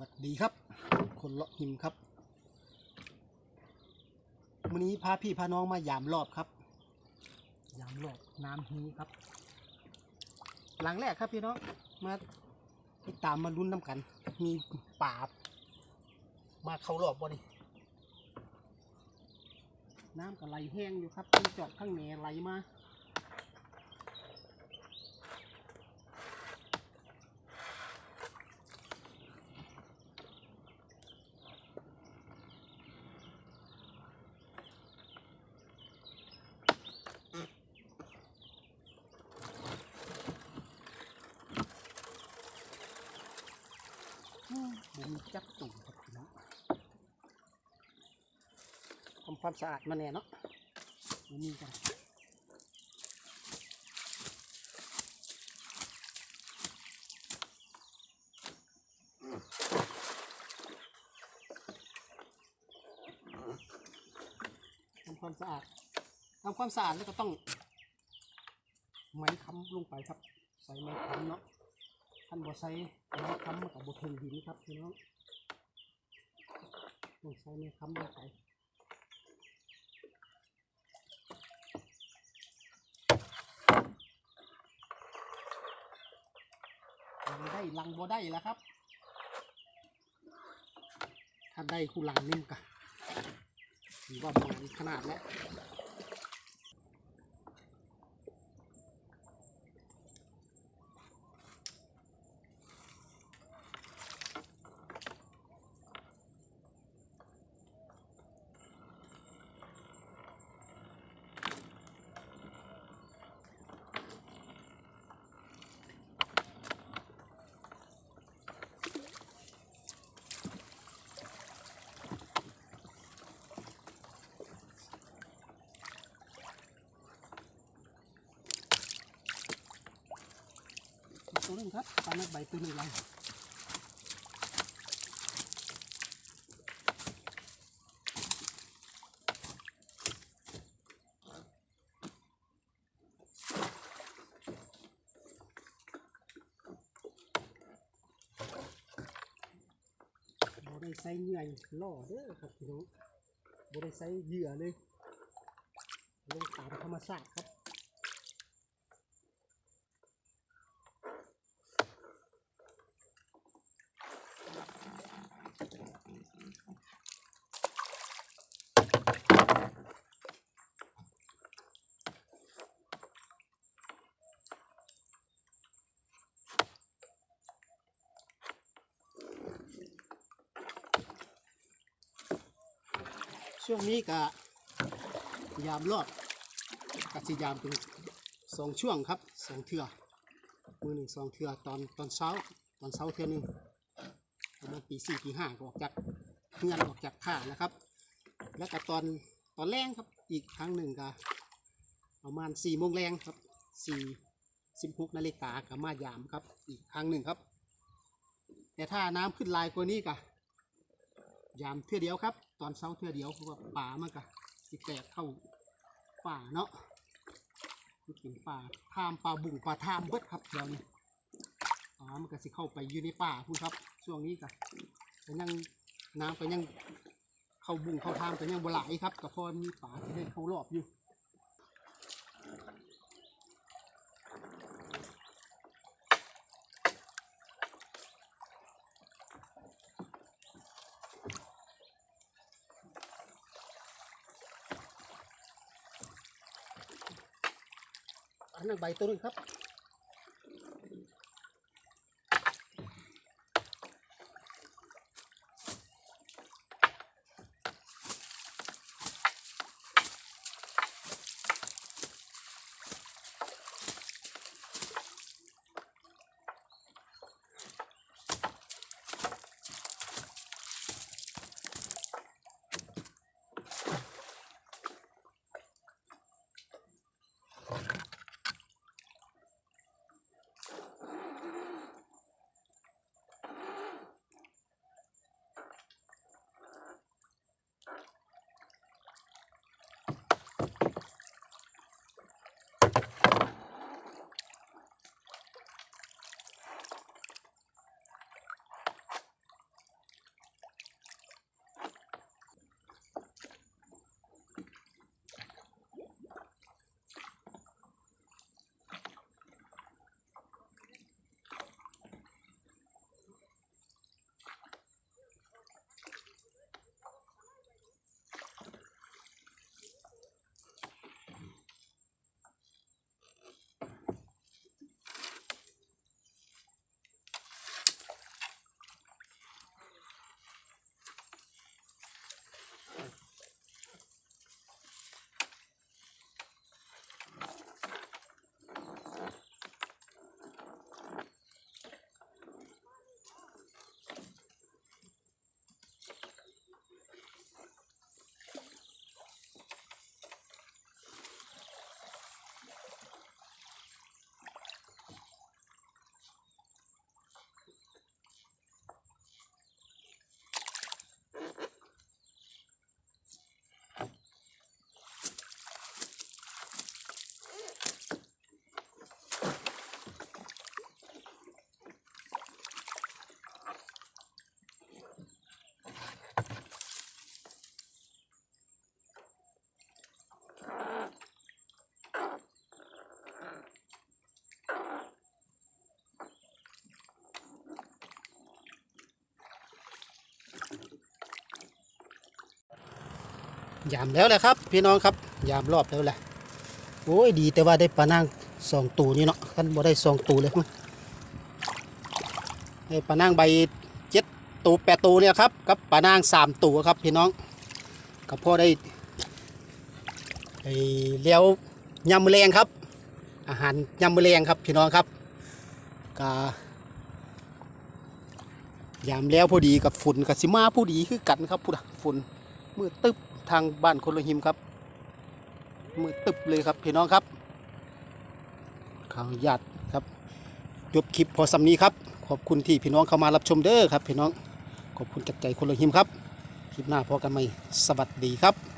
วัสดีครับ คนเลาะหิมครับวันนี้พาพี่พาน้องมายามรอบครับ ยามรอบน้ำฮีครับ หลังแรกครับพี่น้องมาติดตามมาลุ้นน้ำกัน มีป่ามาเข้ารอบบ่นี่น้ำก็ไหลแห้งอยู่ครับมีจอดข้างแหนไหลมา อืมบุมีจับตุ่มครับพี่น้อง ทำความสะอาดมาแน่เนาะบุมีกันทำความสะอาดทำความสะอาดแล้วก็ต้องไม้ค้ำลงไปครับ ใส่ไม้ค้ำเนาะท่านบ่ใช้ไม้ค้ำกับบถึงหินครับพี่น้องต้องใช้ไม้ค้ำลงไป ยังได้ลังบ่ได้แล้วครับ ถ้าได้คู่ลังนิ่มกะถือว่าประมาณขนาดแล้ว ตัวนึงครับปลาหมึกใบตัวหนึ่งลังบ่ได้ใส่เหงื่อล่อเด้อครับพี่น้องบ่ได้ใส่เหยื่อเลยลงตามธรรมชาติครับ ช่วงนี้ก็ยามรอบกัสิยามเป็นสองช่วงครับสองเทือมือหนึ่งสองเทือตอนตอนเช้าตอนเช้าเทือหนึ่งประมาณตีสี่ตีห้าก็ออกจากเงื่อนออกจากท่านะครับ แล้วก็ตอนตอนแรงครับอีกครั้งหนึ่งก็ประมาณสี่โมงแรงครับสี่สิบหกนาฬิกากับมายามครับอีกครั้งหนึ่งครับ แต่ถ้าน้ำขึ้นลายกว่านี้ก็ ยามเทื่อเดียวครับ ตอนเช้าเทื่อเดียวเพราะว่าป่ามันก็สิแตกเข้าป่าเนาะมันเป็นป่าทามป่าบุ่งป่าทามเบิดครับเดี๋ยวนี้ป่ามันก็สิเข้าไปอยู่ในป่าพูดครับ ช่วงนี้ก็ก็ยังน้ำก็ยังเข้าบุ่งเข้าทามก็ยังบ่หลครับก็พอมีป่าที่ได้เข้ารอบอยู่ อันนั้นใบตัวนึงครับ ยามแล้วแหละครับ พี่น้องครับยามรอบแล้วแหละโอ้ยดีแต่ว่าได้ปลานางสองตัวนี่เนาะท่านบ่ได้สองตัวเลยมั้งได้ปลานางใบเจ็ดตัวแปดตัวเนี่ยครับกับปลานางสามตัวครับพี่น้องกับพ่อได้ไอ้เลี้ยวยำมแมลงครับ อาหารยำมแมลงครับพี่น้องครับกายามแล้วพอดีกับฝุ่นกับสิมาผู้ดีคือกันครับพูดอะฝุ่นมือตึ๊บ ทางบ้านคนละหิมครับ มือตึบเลยครับพี่น้องครับขออนุญาตครับจบคลิปพอสำนี้ครับ ขอบคุณที่พี่น้องเข้ามารับชมเด้อครับ พี่น้องขอบคุณจากใจคนละหิมครับ คลิปหน้าพอกันใหม่สวัสดีครับ